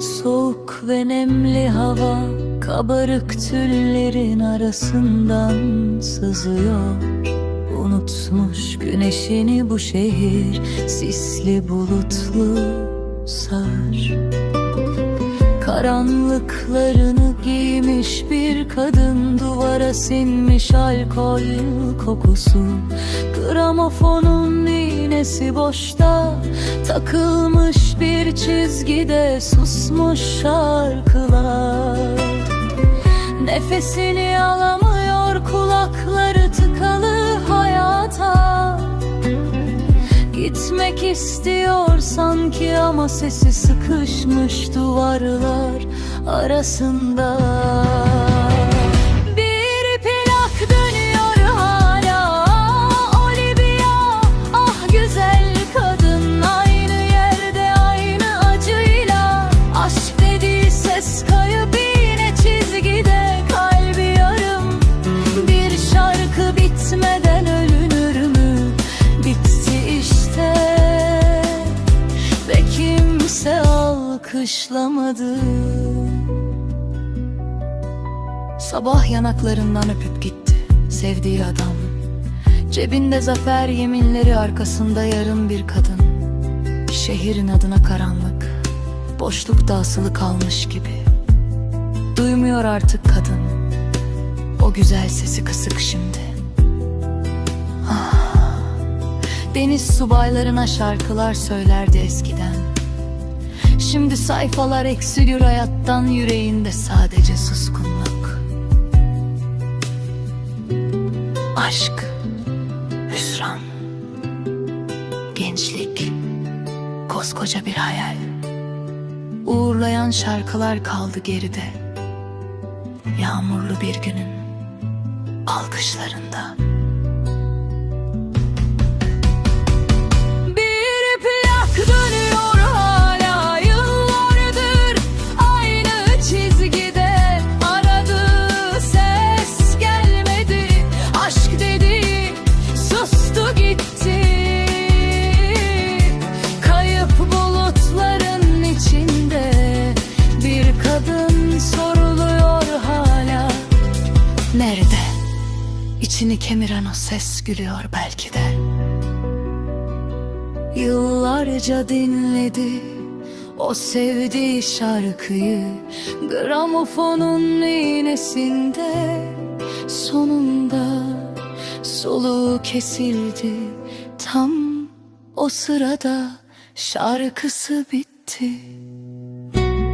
Soğuk ve nemli hava kabarık tüllerin arasından sızıyor. Unutmuş güneşini bu şehir sisli bulutlu sar. Karanlıklarını giymiş bir kadın Duvara sinmiş alkol kokusu. Gramofonun iğnesi boşta Takılmış bir çizgide susmuş şarkılar. Nefesini alamıyor kulakları tıkalı hayata. Gitmek istiyor sanki ama sesi sıkışmış duvarlar arasında alkışlamadı Sabah yanaklarından öpüp gitti Sevdiği adam. Cebinde zafer yeminleri arkasında yarım bir kadın. Şehrin adına karanlık Boşlukta asılı kalmış gibi. Duymuyor artık kadın O güzel sesi kısık şimdi. Ah, Deniz subaylarına şarkılar söylerdi eskiden Şimdi sayfalar eksiliyor hayattan yüreğinde sadece suskunluk. Aşk, hüsran, gençlik, koskoca bir hayal. Uğurlayan şarkılar kaldı geride. Yağmurlu bir günün alkışlarında İçini kemiren o ses gülüyor belki de. Yıllarca dinledi o sevdiği şarkıyı. Gramofonun iğnesinde Sonunda soluğu kesildi. Tam o sırada şarkısı bitti. Müzik